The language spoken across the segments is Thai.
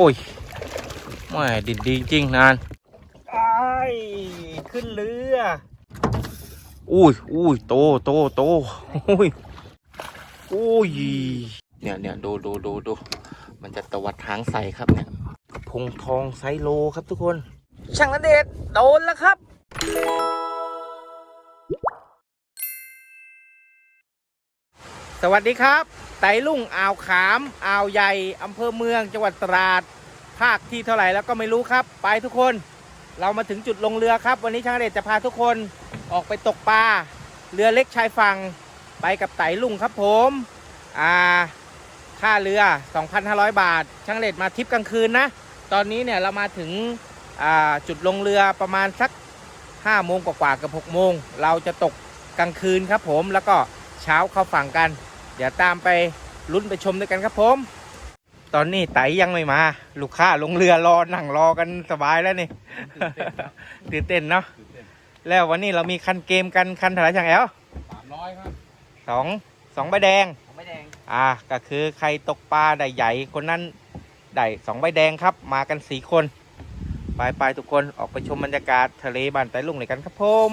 โอ้ยแม่ดินดีจริงนานไอ้ายขึ้นเรืออุ้ยอุ้ยโตโตโตอุ้ยอุ้ยเนี่ยเนี่ยดูดูดูดูมันจะตวัดหางใส่ครับเนี่ยกระพงทองไซโลครับทุกคน ช่างนันเดชน์โดนแล้วครับ สวัสดีครับ ไต่ลุ่งอ่าวขามอ่าวใหญ่อำเภอเมือง จังหวัดตราด ภาคที่เท่าไหร่แล้วก็ไม่รู้ครับ ไปทุกคน เรามาถึงจุดลงเรือครับ วันนี้ช่างเดชจะพาทุกคนออกไปตกปลา เรือเล็กชายฝั่ง ไปกับไต่ลุ่งครับผม อ่า ค่าเรือ 2,500 บาท ช่างเดชมาทริปกลางคืนนะ ตอนนี้เนี่ยเรามาถึงอ่าจุดลงเรือประมาณสัก5โมงกว่าๆกับ6โมง เราจะตกกลางคืนครับผม แล้วก็เช้าเข้าฝั่งกัน เดี๋ยวตามไปลุ้นไปชมด้วยกันครับผม ตอนนี้ไตยังไม่มา ลูกค้าลงเรือรอนั่งรอกันสบายแล้วนี่ตื่นเต้นเนาะแล้ววันนี้เรามีคันเกมกันคันเท่าไหร่ช่างแอลสามร้อยครับสองสองใบแดงผมไม่แดง อ่าก็คือใครตกปลาได้ใหญ่คนนั้นได้สองใบแดงครับ มากันสี่คนไปไปทุกคนออกไปชมบรรยากาศทะเลบ้านไตลุงเลยกันครับผม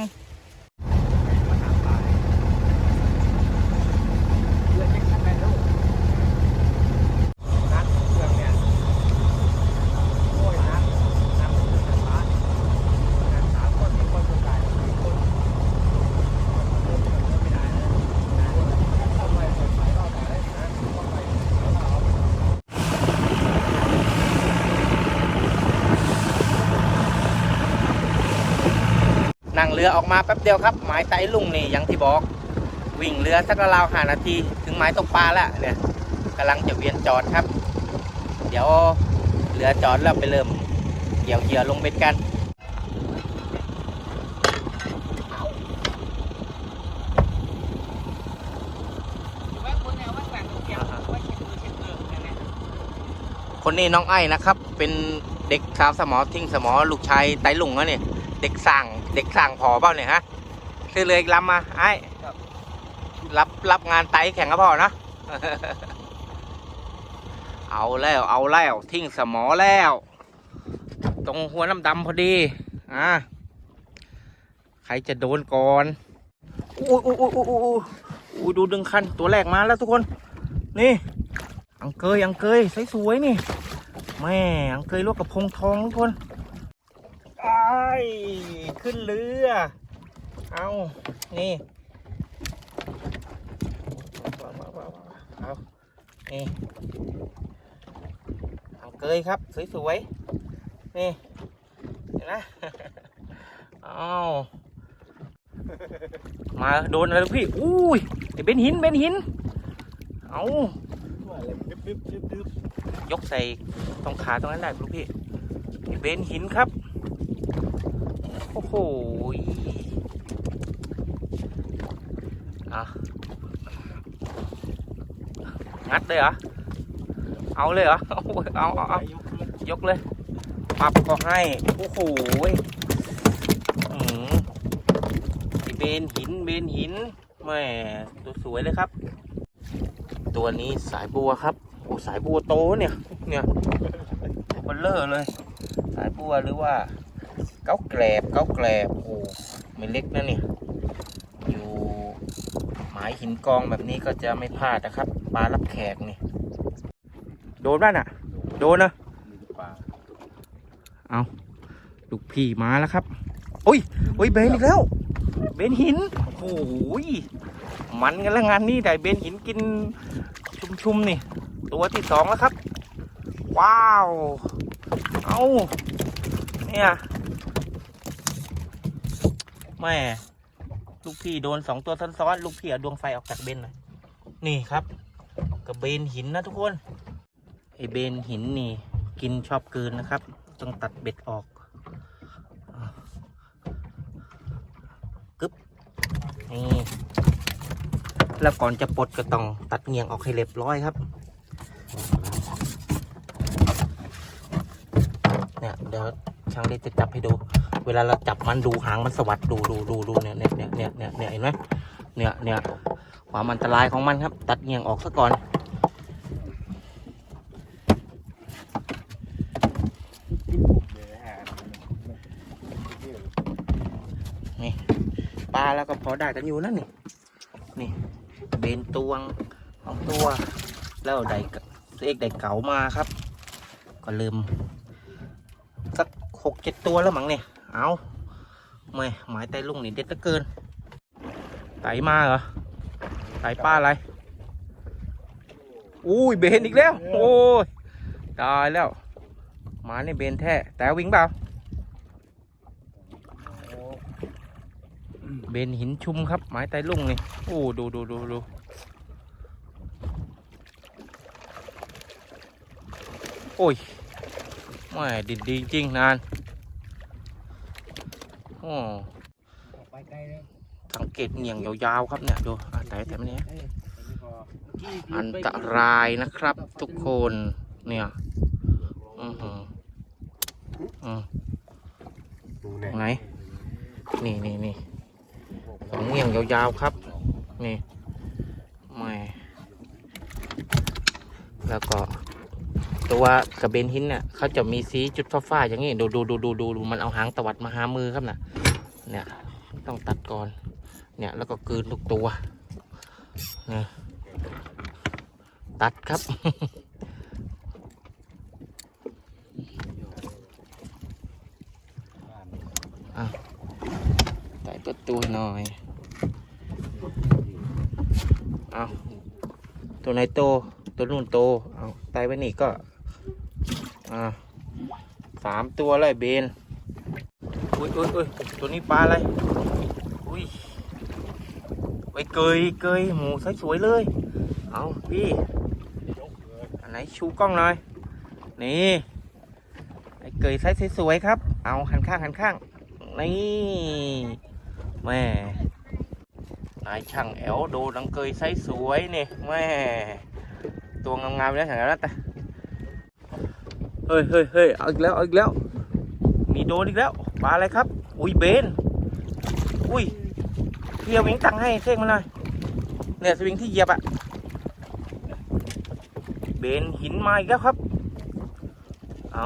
เรือเช็คคันแมนดูนัดเครื่องเนี่ยโอ้ยนัดนัดเครื่องแต่บ้านนัดสามคนมีคนสนใจสี่คนเริ่มเริ่มไม่ได้แล้วนะทำไมเปิดไฟรอบไหนได้นะว่าไปแล้วเรา นั่งเรือออกมาแป๊บเดียวครับหมายไตลุงนี่อย่างที่บอก วิ่งเรือสักราวห้านาทีถึงหมายตกปลาแล้วเนี่ยกำลังจะเวียนจอดครับ เดี๋ยวเรือจอดแล้วไปเริ่มเกี่ยวเหยื่อลงเบ็ดกันคนนี้น้องไอ้นะครับ เป็นเด็กสาวสมอทิ้งสมอลูกชายไตลุงนะเนี่ย เด็กสั่งเด็กสั่งพอเปล่าเนี่ยฮะซื้อเลยลำมาไอ้รับรับงานไตแข่งกับพ่อนะเอาแล้วเอาแล้วทิ้งสมอแล้ว ตรงหัวน้ำดำพอดีอ่าใครจะโดนก่อนอู้อู้อู้อู้อู้อู้อู้ดูดึงคันตัวแรกมาแล้วทุกคน นี่ อังเกยอังเกยสวยๆนี่แม่อังเกยลวกกับพงทองทุกคนไอ้าย ขึ้นเรือ เอานี่เอานี่อังเกยครับ สวยๆ นี่ เห็นนะเอามาโดนอะไรลูกพี่ อุ้ยไอ้เบนหินเบนหิน เอายกใส่ตรงขาตรงนั้นได้ลูกพี่เบนหินครับ อ้โหยอะงัดเลยเหรอ เอาเลยเหรอ เอาเอาเอายกเลยปรับก็ให้ โอ้โหหือไอ้เบนหิน เบนหินแม่ตัวสวยเลยครับ ตัวนี้สายบัวครับโอ้สายบัวโตเนี่ย เนี่ยเบลเลอร์เลย สายบัวหรือว่า เก้าแกลบเก้าแกลบโอ้ไม่เล็กนะเนี่ยอยู่หมายหินกองแบบนี้ก็จะไม่พลาดนะครับปลารับแขกนี่โดนบ้านอะ โดนนะปลาเอาลูกพี่มาแล้วครับโอ้ยโอ้ยเบนอีกแล้ว เบนหินโอ้โหยมันกันแล้วงานนี้ได้เบนหินกินชุ่มๆนี่ ตัวที่สองแล้วครับ ว้าว เอาเนี่ย แม่ลูกพี่โดนสองตัวซ้อนๆลูกพี่เอาดวงไฟออกจากเบนหน่อยนี่ครับกระเบนหินนะทุกคนไอเบนหินนี่ กินชอบเกินนะครับ ต้องตัดเบ็ดออกกึบนี่แล้วก่อนจะปลดก็ต้องตัดเงียงออกให้เรียบร้อยครับเนี่ยเดี๋ยวช่างเล็กจะจับให้ดู เวลาเราจับมันดูหางมันสวัดดูดูดูดูเนี่ยเนี่ยเนี่ยเนี่ยเนี่ยเห็นไหมเนี่ยเนี่ยความอันตรายของมันครับ ตัดเงียงออกซะก่อน นี่ปลาแล้วก็พอได้กันอยู่นั่นนี่นี่เบนตวงของตัว แล้วได้เอกได้เก๋ามาครับ ก็ลืมสักหกเจ็ดตัวแล้วมั้งเนี่ย เอาไม่หมายไตลุงนี่เด็ดเหลือเกิน ไตมาเหรอ ไตป้าอะไร อุ้ยเบนอีกแล้ว โอ้ย ตายแล้ว หมาเนี่ยเบนแท้ แต่วิ่งเปล่า เบนหินชุมครับไม้ไตลุ่งนี่ โอ้ดูดูดูดูโอ้ยไม่ดิดดีจริงนาน โอ้ไปไกลเลยสังเกตเหนียงยาวๆครับเนี่ยดูอะแต่แต่ไม่เนี้ยเอ้ยอันนี้พออันตรายนะครับ ทุกคนเนี่ยอือหืออืมไหนนี่นี่นี่สองเหนียงยาวๆครับ นี่ไม่แล้วก็ ตัวกระเบนหินเนี่ยเขาจะมีสีจุดฟ้าๆอย่างนี้ดูดูดูดูดูดูมันเอาหางตวัดมาหามือครับน่ะเนี่ยต้องตัดก่อน เนี่ยแล้วก็กืนทุกตัวนี่ตัดครับใส่ตัวตัวหน่อย เอาตัวไหนโต ตัวนู่นโต เอาไตไว้นี่ก็ อ่าสามตัวเลยเบนอุ้ยอุ้ยอุ้ยตัวนี้ปลาอะไรอุ้ยไว้เกยเกยหมูสวยๆเลย เอาพี่อันไหนชูกล้องหน่อย นี่ไอ้เกยไซส์สวยๆครับ เอาหันข้างหันข้าง นี่แม่นายช่างแอลดูดังเกยไซส์สวยนี่แม่ตัวงามๆแล้วอย่างนั้นแต่ เฮ้ยเฮ้ยเฮ้ยเอาอีกแล้วเอาอีกแล้ว มีโดนอีกแล้วปลาอะไรครับ อุ้ยเบน อุ้ยเฮียวิ่งตังให้เท่งมาหน่อยเนี่ยสวิงที่เหยียบอะเบนหินมาอีกแล้วครับ เอา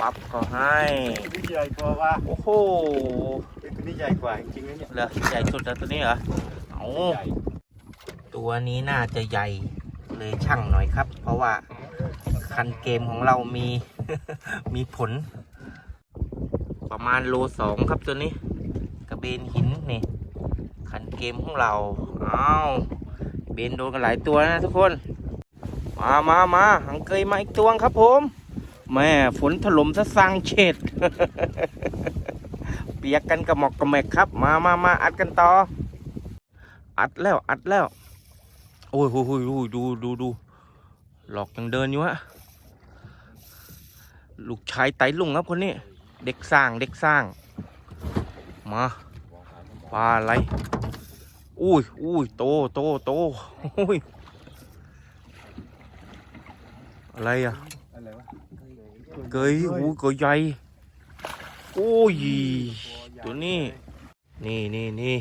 ปั๊บก็ให้ตัวนี้ใหญ่กว่าว่าโอ้โหเป็นตัวนี้ใหญ่กว่าจริงๆนะเนี่ยเหรอใหญ่สุดแล้วตัวนี้เหรอเอาใหญ่ตัวนี้น่าจะใหญ่เลยช่างหน่อยครับ เพราะว่า คันเกมของเรามี มีผล ประมาณโลสองครับตัวนี้ กระเบนหินนี่ คันเกมของเรา อ้าว เบนโดนกันหลายตัวนะทุกคน มามามาหังเกยมาอีกตัวครับผม แม่ฝนถล่มซะสร้างเฉดเปียกกันกับหมอกกับแมกครับ มามามาอัดกันต่อ อัดแล้วอัดแล้ว โอ้ยโอ้ยโอ้ยโอ้ยดูดูดูหลอกยังเดินอยู่ฮะ ลูกชายไตลุงครับคนนี้ เด็กสร้างเด็กสร้าง มาปลาอะไร อุ้ยอุ้ยโตโตโตอุ้ยอะไรอะเกยอู้เกยใหญ่โอ้ยตัวนี้ นี่นี่นี่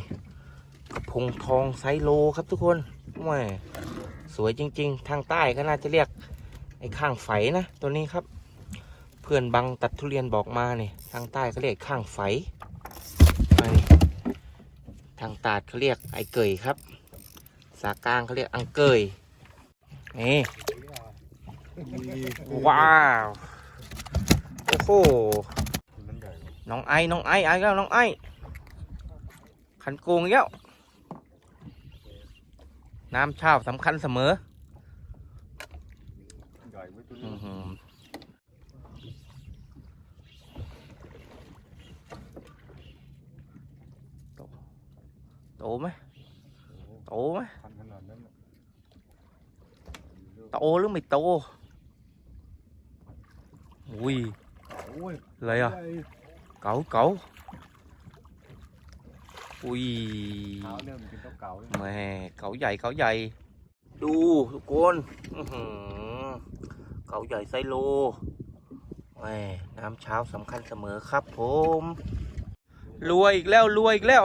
กระพงทองไซโลครับทุกคนแหม่สวยจริง ๆ ทางใต้ก็น่าจะเรียกไอ้ข้างไฝนะ ตัวนี้ครับ เพื่อนบังตัดทุเรียนบอกมาเนี่ยทางใต้เขาเรียกข้างไฝอันนี้ทางตาดเขาเรียกไอเกยครับ สากลางเขาเรียกอังเกยนี่ว้าวโอ้โหน้องไอ้น้องไอ้ไอ้แล้วน้องไอ้ขันโกงอีกแล้วน้ำเช่าสำคัญเสมอ ใหญ่ไว้ตัว อื้ นี้ อหือโต โตไหมโตไหมพันขนาดนั้นน่ะโตหรือไม่โตอุ้ยโอ้ยอะไรอะใหญ่เก๋าเก๋าอุ้ยเท้าเนี่ยมันเป็นเท้าเก่าเลยแม่เขาใหญ่เขาใหญ่ ดูทุกคนอื้อหือเขาใหญ่ไซโลแม่น้ำเช้าสำคัญเสมอครับผม รวยอีกแล้วรวยอีกแล้ว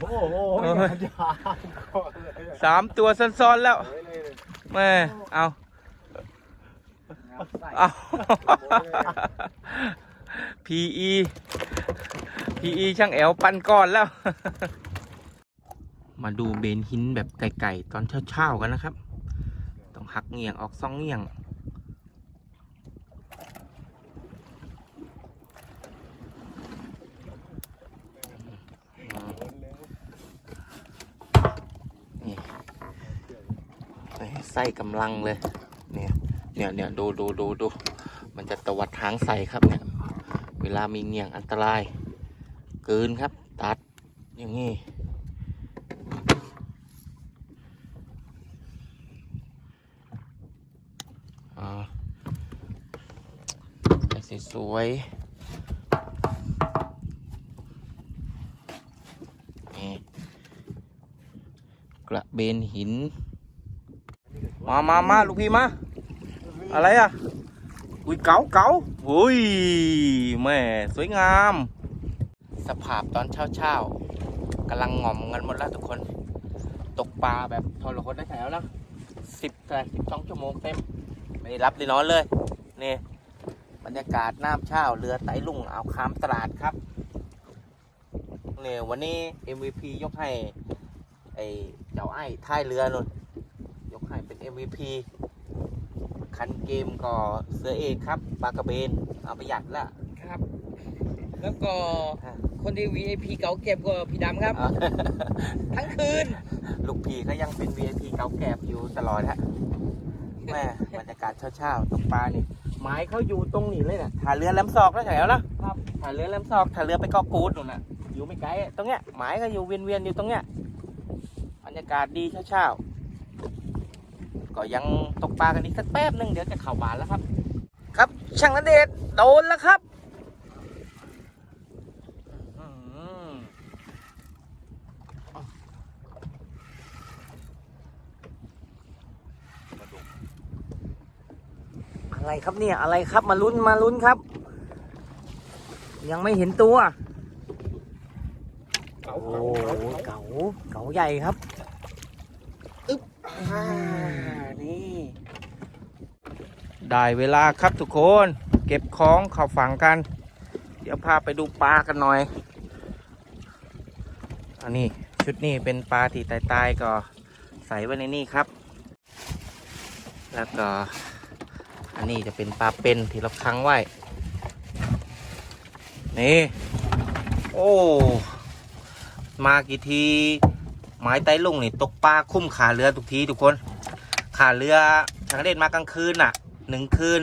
โอ้โหเออยาวเลยอะสามตัวซ้อนๆแล้วสวยเลยเลยแม่เอาเอา PE พีอีช่างแอลปันก้อนแล้ว มาดูเบนหินแบบไก่ๆตอนเช้าๆกันนะครับ ต้องหักเงี่ยงออกซองเงี่ยง นี่ ใส่กำลังเลย เนี่ย เนี่ยเนี่ยดูดูดูดู มันจะตวัดทางใส่ครับเนี่ย เวลามีเงี่ยงอันตราย เกินครับ ตัด อย่างนี้ อ่าไอ้สวยนี่กระเบนหิน มามามาลูกพี่มา อะไรอะ อุ้ยเก๋าเก๋าอุ้ยแม่สวยงาม สภาพตอนเช้าเช้าๆกำลังงอมกันหมดแล้วทุกคน ตกปลาแบบทรหดได้แถวแล้วสิบแต่สิบสองชั่วโมงเต็ม ไม่ได้รับได้นอนเลย นี่บรรยากาศน้ำเช้าเรือไตลุ่งอ่าวคามตราดครับเนี่ยวันนี้ MVP ยกให้ไอ้เจ้าไอ้ท้ายเรือนุ่น MVP คันเกมก็เสือเอกครับปลากระเบน เอาไปหยัดละครับ แล้วก็ฮะคนที่ VIP เก่าเก็บก็พี่ดำครับอะทั้งคืน ลูกพี่ก็ยังเป็น VIP เก่าแก่อยู่ตลอดฮะแม่บรรยากาศเช้าๆตกปลานี่ไม้เขาอยู่ตรงนี้เลยนะถ่าเรือแหลมศอกแล้วแถวนะครับถ่าเรือแหลมศอกถ่าเรือไปเกาะกูดนู่นน่ะอยู่ไม่ไกลอะตรงเนี้ยหมายก็อยู่เวียนๆอยู่ตรงเนี้ยบรรยากาศดีเช้าๆ ก็ยังตกปลากันอีกสักแป๊บหนึงเดี๋ยวจะเข่าบานแล้วครับ ครับช่างนเดชน์โดนแล้วครับอื้อหืออะไรครับเนี่ยอะไรครับมาลุ้นมาลุ้นครับ ยังไม่เห็นตัวเก่าโอ้เก๋าเก๋าใหญ่ครับอึ๊บอ่านี่ ได้เวลาครับทุกคน เก็บของเข้าฝั่งกัน เดี๋ยวพาไปดูปลากันหน่อย อันนี้ชุดนี้เป็นปลาที่ตายๆก็ใส่ไว้ในนี่ครับ แล้วก็อันนี้จะเป็นปลาเป็นที่เราค้างไว้ นี่ โอ้ มากี่ทีไม้ไต้ลุงนี่ตกปลาคุ้มขาเรือทุกทีทุกคน ขาเรือทางเด่นมากลางคืนน่ะ หนึ่งคืน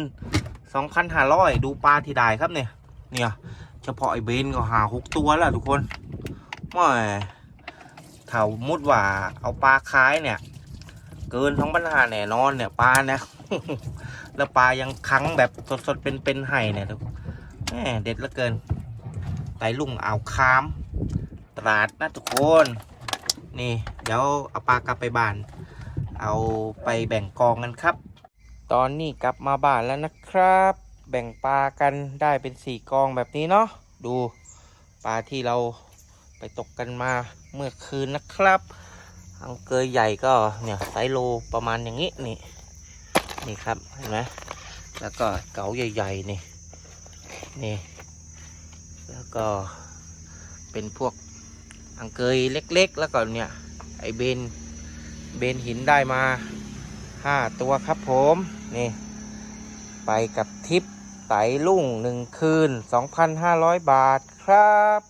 สองพันห้าร้อยดูปลาที่ได้ครับเนี่ย เนี่ยเฉพาะไอ้เบนก็หาหกตัวแล้วทุกคนไม่ถ้ามุดว่าเอาปลาคายเนี่ย เกินท้องปัญหาแน่นอนเนี่ยปลาเนี่ยแล้วปลายังคั้งแบบสดๆเป็นๆไห้เนี่ยทุกแหมเด็ดเหลือเกินไตลุงอ่าวคาม ตราดนะทุกคน นี่ เดี๋ยวเอาปลากลับไปบ้าน เอาไปแบ่งกองกันครับ ตอนนี้กลับมาบ้านแล้วนะครับ แบ่งปลากันได้เป็นสี่กองแบบนี้เนาะดูปลาที่เราไปตกกันมาเมื่อคืนนะครับอังเกยใหญ่ก็เนี่ยไซโลประมาณอย่างนี้นี่นี่ครับเห็นไหมแล้วก็เก๋าใหญ่ๆนี่นี่ แล้วก็เป็นพวกอังเกยเล็กๆ แล้วก็เนี่ยไอเบนเบนหินได้มาห้าตัวครับผม นี่ ไปกับทริปไตลุ่งหนึ่งคืน 2,500 บาทครับ